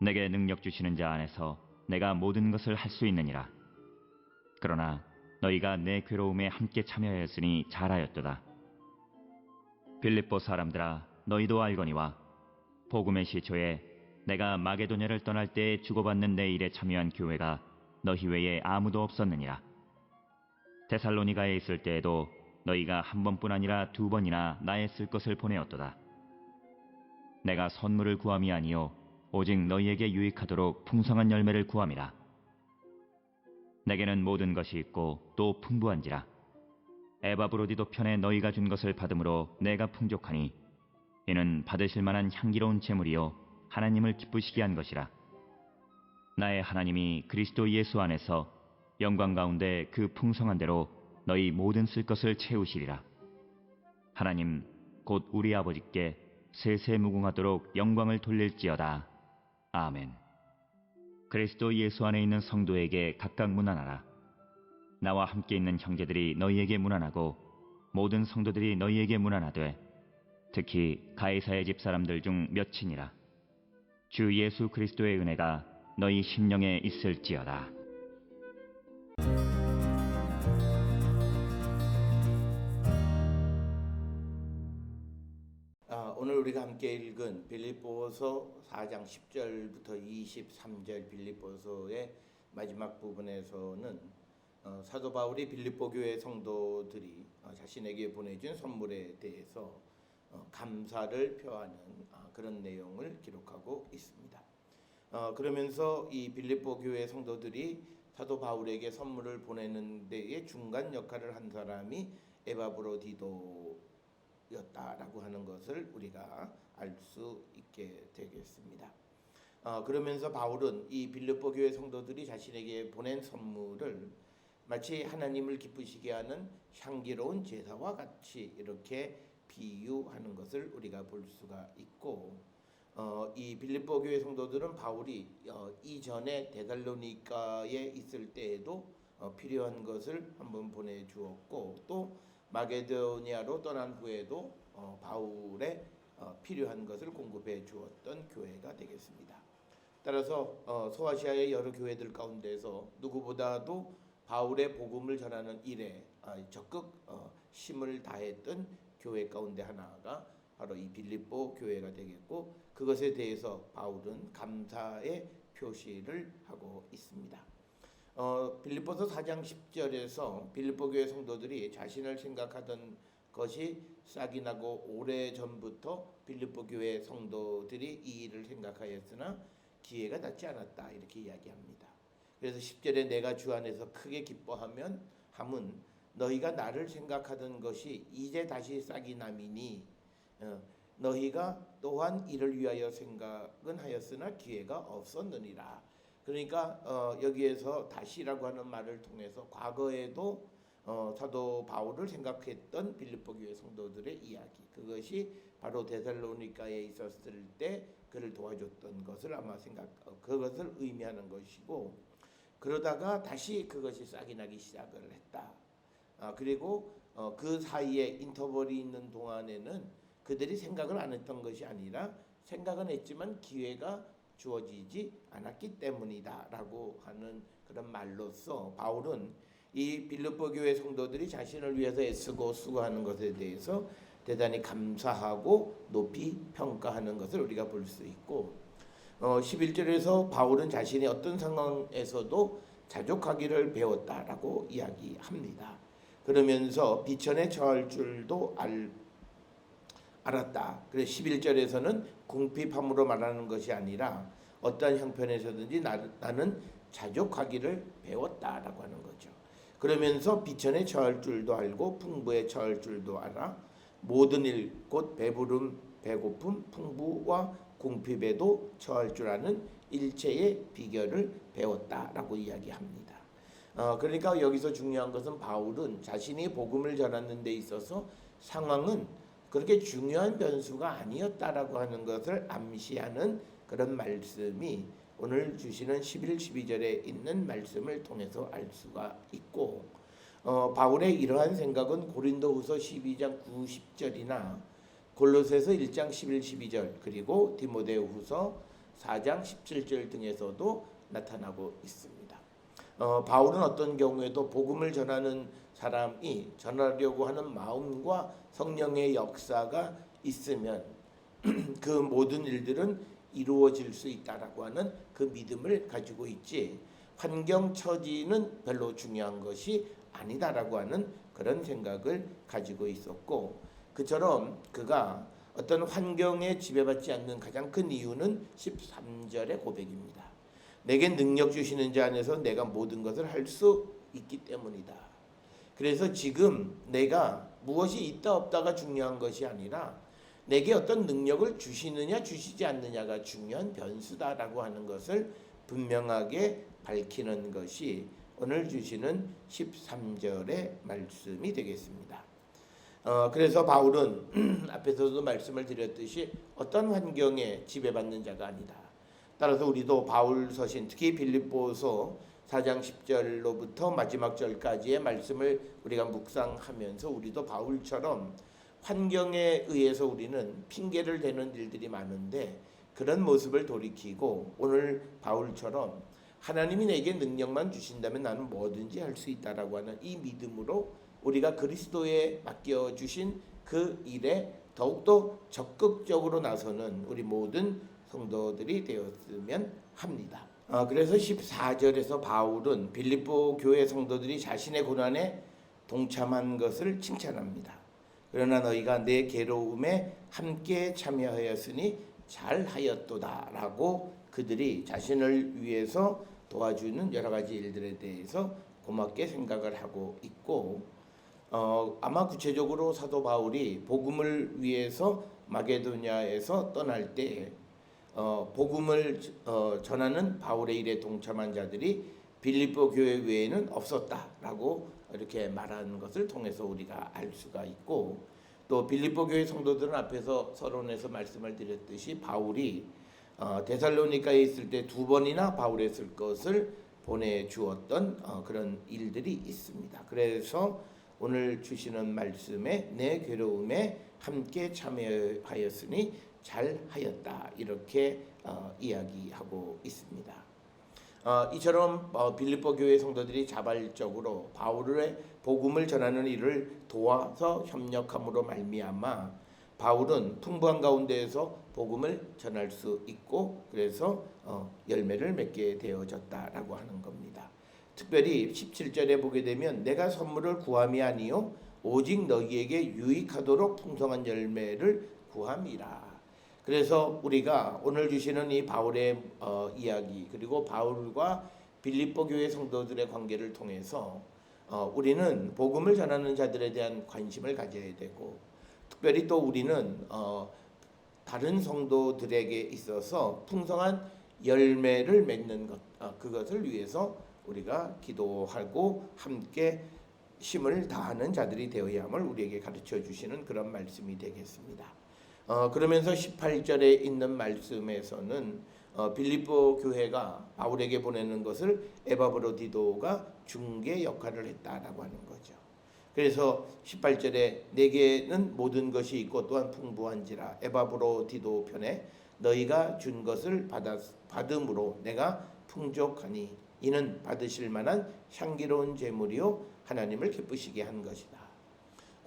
내게 능력 주시는 자 안에서 내가 모든 것을 할 수 있느니라. 그러나 너희가 내 괴로움에 함께 참여하였으니 잘하였도다. 빌립보 사람들아 너희도 알거니와 복음의 시초에 내가 마게도냐를 떠날 때 주고받는 내 일에 참여한 교회가 너희 외에 아무도 없었느니라. 데살로니가에 있을 때에도 너희가 한 번뿐 아니라 두 번이나 나의 쓸 것을 보내었도다. 내가 선물을 구함이 아니요 오직 너희에게 유익하도록 풍성한 열매를 구함이라. 내게는 모든 것이 있고 또 풍부한지라. 에바브로디도 편에 너희가 준 것을 받음으로 내가 풍족하니 이는 받으실 만한 향기로운 제물이요 하나님을 기쁘시게 한 것이라. 나의 하나님이 그리스도 예수 안에서 영광 가운데 그 풍성한 대로 너희 모든 쓸 것을 채우시리라. 하나님 곧 우리 아버지께 세세 무궁하도록 영광을 돌릴지어다. 아멘. 그리스도 예수 안에 있는 성도에게 각각 문안하라. 나와 함께 있는 형제들이 너희에게 문안하고 모든 성도들이 너희에게 문안하되 특히 가이사의 집 사람들 중 몇이니라. 주 예수 그리스도의 은혜가 너희 심령에 있을지어다. 우리가 함께 읽은 빌립보서 4장 10절부터 23절 빌립보서의 마지막 부분에서는 어, 사도 바울이 빌립보 교회 성도들이 어, 자신에게 보내준 선물에 대해서 어, 감사를 표하는 아, 그런 내용을 기록하고 있습니다. 어, 그러면서 이 빌립보 교회 성도들이 사도 바울에게 선물을 보내는 데에 중간 역할을 한 사람이 에바브로디도 였다라고 하는 것을 우리가 알 수 있게 되겠습니다. 어, 그러면서 바울은 이 빌립보 교회 성도들이 자신에게 보낸 선물을 마치 하나님을 기쁘시게 하는 향기로운 제사와 같이 이렇게 비유하는 것을 우리가 볼 수가 있고 어, 이 빌립보 교회 성도들은 바울이 어, 이전에 데살로니가에 있을 때에도 어, 필요한 것을 한번 보내주었고 또 마게도니아로 떠난 후에도 어, 바울의 어, 필요한 것을 공급해 주었던 교회가 되겠습니다. 따라서 어, 소아시아의 여러 교회들 가운데서 누구보다도 바울의 복음을 전하는 일에 아, 적극 어, 힘을 다했던 교회 가운데 하나가 바로 이 빌립보 교회가 되겠고 그것에 대해서 바울은 감사의 표시를 하고 있습니다. 어, 빌립보서 4장 10절에서 빌립보 교회 성도들이 자신을 생각하던 것이 싹이 나고 오래 전부터 빌립보 교회 성도들이 이 일을 생각하였으나 기회가 닿지 않았다 이렇게 이야기합니다. 그래서 10절에 내가 주 안에서 크게 기뻐하면 함은 너희가 나를 생각하던 것이 이제 다시 싹이 남이니 어, 너희가 또한 이를 위하여 생각은 하였으나 기회가 없었느니라. 그러니까 어, 여기에서 다시라고 하는 말을 통해서 과거에도 어, 사도 바울을 생각했던 빌립보 교회 성도들의 이야기 그것이 바로 데살로니가에 있었을 때 그를 도와줬던 것을 아마 생각 어, 그것을 의미하는 것이고 그러다가 다시 그것이 싹이 나기 시작을 했다. 아, 그리고 어, 그 사이에 인터벌이 있는 동안에는 그들이 생각을 안 했던 것이 아니라 생각은 했지만 기회가 주어지지 않았기 때문이다라고 하는 그런 말로서 바울은 이 빌립보 교회 성도들이 자신을 위해서 애쓰고 수고하는 것에 대해서 대단히 감사하고 높이 평가하는 것을 우리가 볼 수 있고 어, 11절에서 바울은 자신이 어떤 상황에서도 자족하기를 배웠다라고 이야기합니다. 그러면서 비천에 처할 줄도 알, 알았다. 그래서 11절에서는 궁핍함으로 말하는 것이 아니라 어떠한 형편에서든지 나, 나는 자족하기를 배웠다라고 하는 거죠. 그러면서 비천에 처할 줄도 알고 풍부에 처할 줄도 알아 모든 일 곧 배부름, 배고픔, 풍부와 궁핍에도 처할 줄 아는 일체의 비결을 배웠다라고 이야기합니다. 어, 그러니까 여기서 중요한 것은 바울은 자신이 복음을 전하는 데 있어서 상황은 그렇게 중요한 변수가 아니었다라고 하는 것을 암시하는 그런 말씀이 오늘 주시는 11, 12절에 있는 말씀을 통해서 알 수가 있고 어, 바울의 이러한 생각은 고린도후서 12장 9, 10절이나 골로새서 1장 11, 12절 그리고 디모데후서 4장 17절 등에서도 나타나고 있습니다. 어, 바울은 어떤 경우에도 복음을 전하는 사람이 전하려고 하는 마음과 성령의 역사가 있으면 그 모든 일들은 이루어질 수 있다라고 하는 그 믿음을 가지고 있지 환경 처지는 별로 중요한 것이 아니다라고 하는 그런 생각을 가지고 있었고 그처럼 그가 어떤 환경에 지배받지 않는 가장 큰 이유는 13절의 고백입니다. 내게 능력 주시는 자 안에서 내가 모든 것을 할 수 있기 때문이다. 그래서 지금 내가 무엇이 있다 없다가 중요한 것이 아니라 내게 어떤 능력을 주시느냐 주시지 않느냐가 중요한 변수다라고 하는 것을 분명하게 밝히는 것이 오늘 주시는 13절의 말씀이 되겠습니다. 어, 그래서 바울은 앞에서도 말씀을 드렸듯이 어떤 환경에 지배받는 자가 아니다. 따라서 우리도 바울 서신 특히 빌립보서 4장 10절로부터 마지막 절까지의 말씀을 우리가 묵상하면서 우리도 바울처럼 환경에 의해서 우리는 핑계를 대는 일들이 많은데 그런 모습을 돌이키고 오늘 바울처럼 하나님이 내게 능력만 주신다면 나는 뭐든지 할 수 있다라고 하는 이 믿음으로 우리가 그리스도에 맡겨 주신 그 일에 더욱더 적극적으로 나서는 우리 모든 성도들이 되었으면 합니다. 아, 그래서 14절에서 바울은 빌립보 교회 성도들이 자신의 고난에 동참한 것을 칭찬합니다. 그러나 너희가 내 괴로움에 함께 참여하였으니 잘하였도다라고 그들이 자신을 위해서 도와주는 여러 가지 일들에 대해서 고맙게 생각을 하고 있고 어, 아마 구체적으로 사도 바울이 복음을 위해서 마게도냐에서 떠날 때 어, 복음을 어, 전하는 바울의 일에 동참한 자들이 빌립보 교회 외에는 없었다라고 이렇게 말하는 것을 통해서 우리가 알 수가 있고 또 빌립보 교회 성도들은 앞에서 서론에서 말씀을 드렸듯이 바울이 어, 데살로니카에 있을 때 두 번이나 바울에 쓸 것을 보내주었던 어, 그런 일들이 있습니다. 그래서 오늘 주시는 말씀에 내 괴로움에 함께 참여하였으니 잘하였다 이렇게 어, 이야기하고 있습니다. 어, 이처럼 어, 빌립보 교회 성도들이 자발적으로 바울의 복음을 전하는 일을 도와서 협력함으로 말미암아 바울은 풍부한 가운데에서 복음을 전할 수 있고 그래서 어, 열매를 맺게 되어졌다라고 하는 겁니다. 특별히 17절에 보게 되면 내가 선물을 구함이 아니요 오직 너희에게 유익하도록 풍성한 열매를 구함이라. 그래서 우리가 오늘 주시는 이 바울의 어, 이야기 그리고 바울과 빌립보 교회 성도들의 관계를 통해서 어, 우리는 복음을 전하는 자들에 대한 관심을 가져야 되고 특별히 또 우리는 어, 다른 성도들에게 있어서 풍성한 열매를 맺는 것 어, 그것을 위해서 우리가 기도하고 함께 힘을 다하는 자들이 되어야 함을 우리에게 가르쳐 주시는 그런 말씀이 되겠습니다. 어, 그러면서 18절에 있는 말씀에서는 어, 빌립보 교회가 바울에게 보내는 것을 에바브로디도가 중개 역할을 했다라고 하는 거죠. 그래서 18절에 내게는 모든 것이 있고 또한 풍부한지라 에바브로디도 편에 너희가 준 것을 받았, 받음으로 내가 풍족하니 이는 받으실 만한 향기로운 제물이요 하나님을 기쁘시게 한 것이다.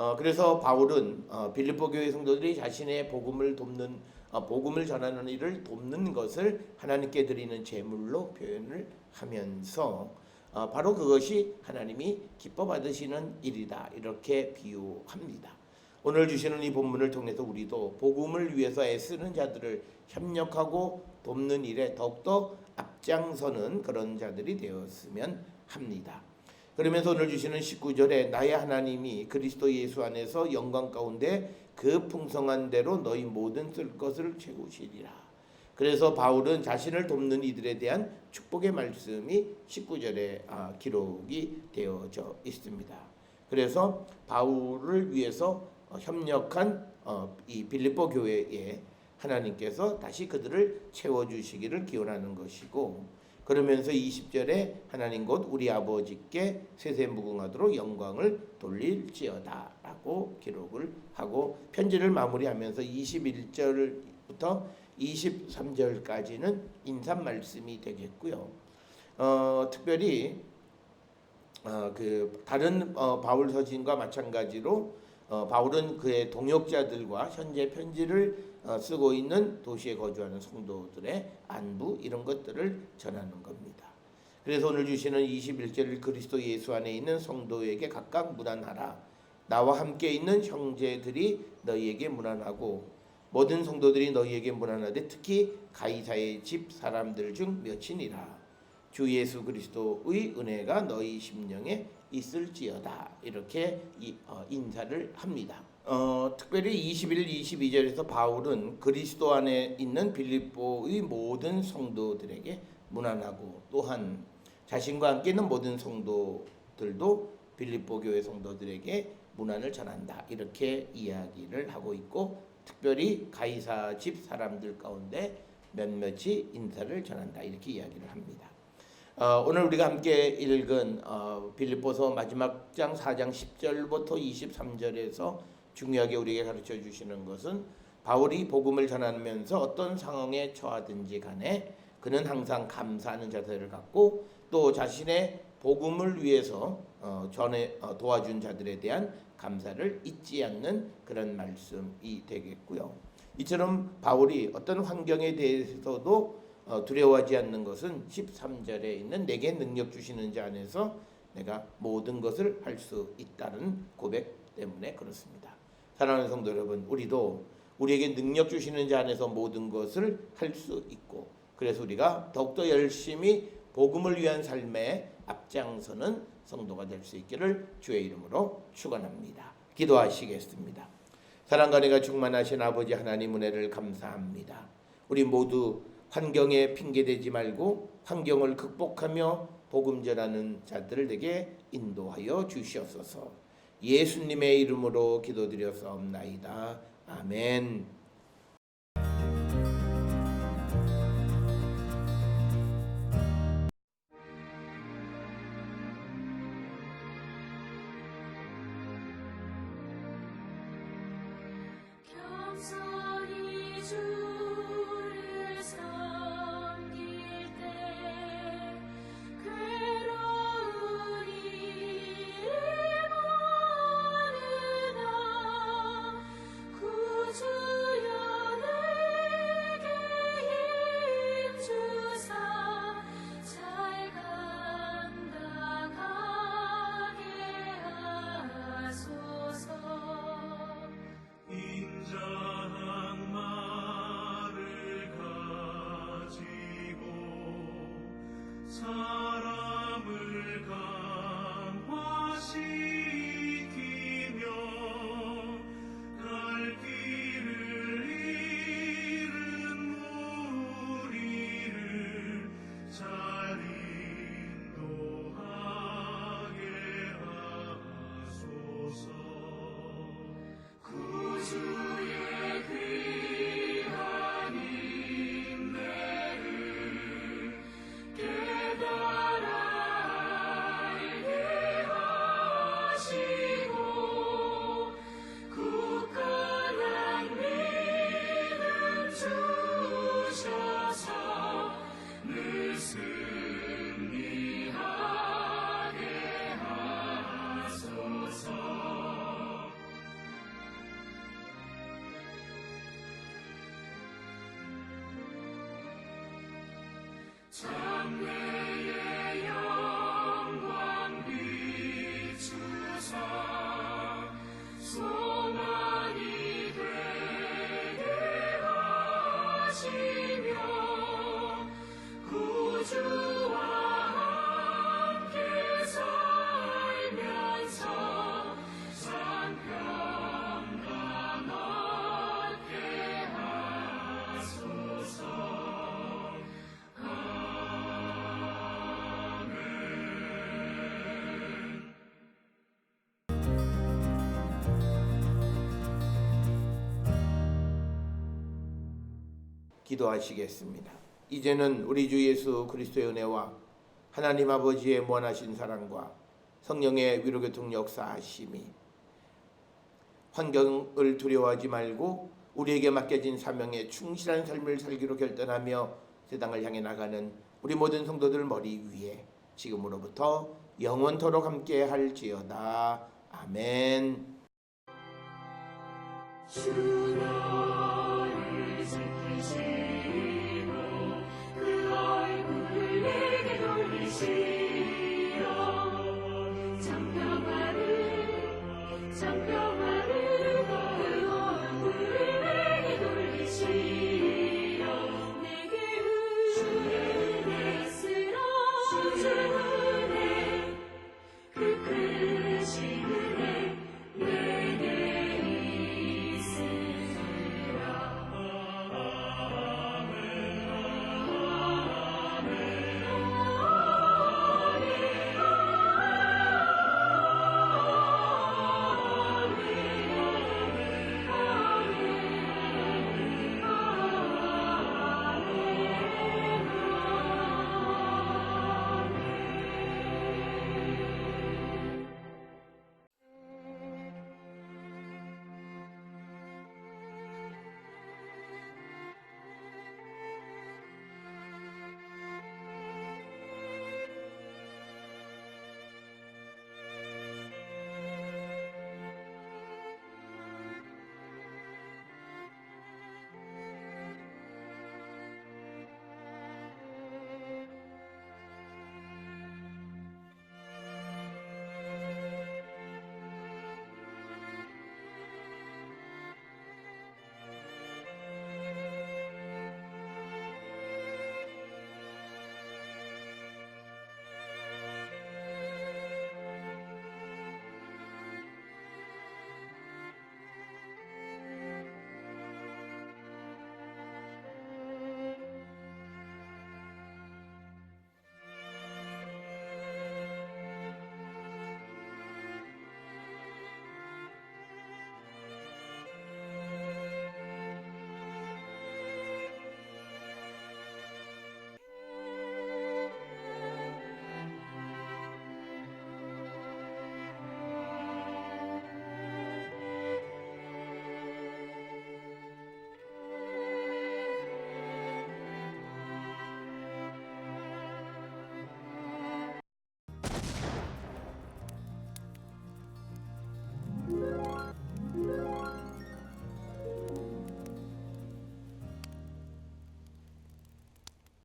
어, 그래서 바울은 어, 빌립보 교회 성도들이 자신의 복음을 돕는 어, 복음을 전하는 일을 돕는 것을 하나님께 드리는 제물로 표현을 하면서 어, 바로 그것이 하나님이 기뻐 받으시는 일이다 이렇게 비유합니다. 오늘 주시는 이 본문을 통해서 우리도 복음을 위해서 애쓰는 자들을 협력하고 돕는 일에 더욱더 앞장서는 그런 자들이 되었으면 합니다. 그러면서 오늘 주시는 19절에 나의 하나님이 그리스도 예수 안에서 영광 가운데 그 풍성한 대로 너희 모든 쓸 것을 채우시리라. 그래서 바울은 자신을 돕는 이들에 대한 축복의 말씀이 19절에 아, 기록이 되어져 있습니다. 그래서 바울을 위해서 어, 협력한 어, 이 빌립보 교회에 하나님께서 다시 그들을 채워 주시기를 기원하는 것이고 그러면서 20절에 하나님 곧 우리 아버지께 세세무궁하도록 영광을 돌릴지어다 라고 기록을 하고 편지를 마무리하면서 21절부터 23절까지는 인사 말씀이 되겠고요. 어, 특별히 어, 그 다른 어, 바울 서신과 마찬가지로 어, 바울은 그의 동역자들과 현재 편지를 어, 쓰고 있는 도시에 거주하는 성도들의 안부 이런 것들을 전하는 겁니다. 그래서 오늘 주시는 21절을 그리스도 예수 안에 있는 성도에게 각각 문안하라. 나와 함께 있는 형제들이 너희에게 문안하고 모든 성도들이 너희에게 문안하되 특히 가이사의 집 사람들 중 몇이니라. 주 예수 그리스도의 은혜가 너희 심령에 있을지어다 이렇게 이, 어, 인사를 합니다. 어, 특별히 21, 22절에서 바울은 그리스도 안에 있는 빌립보의 모든 성도들에게 문안하고 또한 자신과 함께 있는 모든 성도들도 빌립보 교회 성도들에게 문안을 전한다. 이렇게 이야기를 하고 있고 특별히 가이사 집 사람들 가운데 몇몇이 인사를 전한다. 이렇게 이야기를 합니다. 어, 오늘 우리가 함께 읽은 어, 빌립보서 마지막 장 4장 10절부터 23절에서 중요하게 우리에게 가르쳐 주시는 것은 바울이 복음을 전하면서 어떤 상황에 처하든지 간에 그는 항상 감사하는 자세를 갖고 또 자신의 복음을 위해서 어, 전에 어, 도와준 자들에 대한 감사를 잊지 않는 그런 말씀이 되겠고요. 이처럼 바울이 어떤 환경에 대해서도 어, 두려워하지 않는 것은 13절에 있는 내게 능력 주시는 자 안에서 내가 모든 것을 할 수 있다는 고백 때문에 그렇습니다. 사랑하는 성도 여러분, 우리도 우리에게 능력 주시는 자 안에서 모든 것을 할 수 있고 그래서 우리가 더욱더 열심히 복음을 위한 삶에 앞장서는 성도가 될 수 있기를 주의 이름으로 축원합니다. 기도하시겠습니다. 사랑과 내가 충만하신 아버지 하나님 은혜를 감사합니다. 우리 모두 환경에 핑계대지 말고 환경을 극복하며 복음 전하는 자들을 내게 인도하여 주시옵소서. 예수님의 이름으로 기도드렸사옵나이다. 아멘. 기도하시겠습니다. 이제는 우리 주 예수 그리스도의 은혜와 하나님 아버지의 무한하신 사랑과 성령의 위로교통 역사하심이 환경을 두려워하지 말고 우리에게 맡겨진 사명에 충실한 삶을 살기로 결단하며 세상을 향해 나가는 우리 모든 성도들 머리 위에 지금으로부터 영원토록 함께 할지어다. 아멘. 주라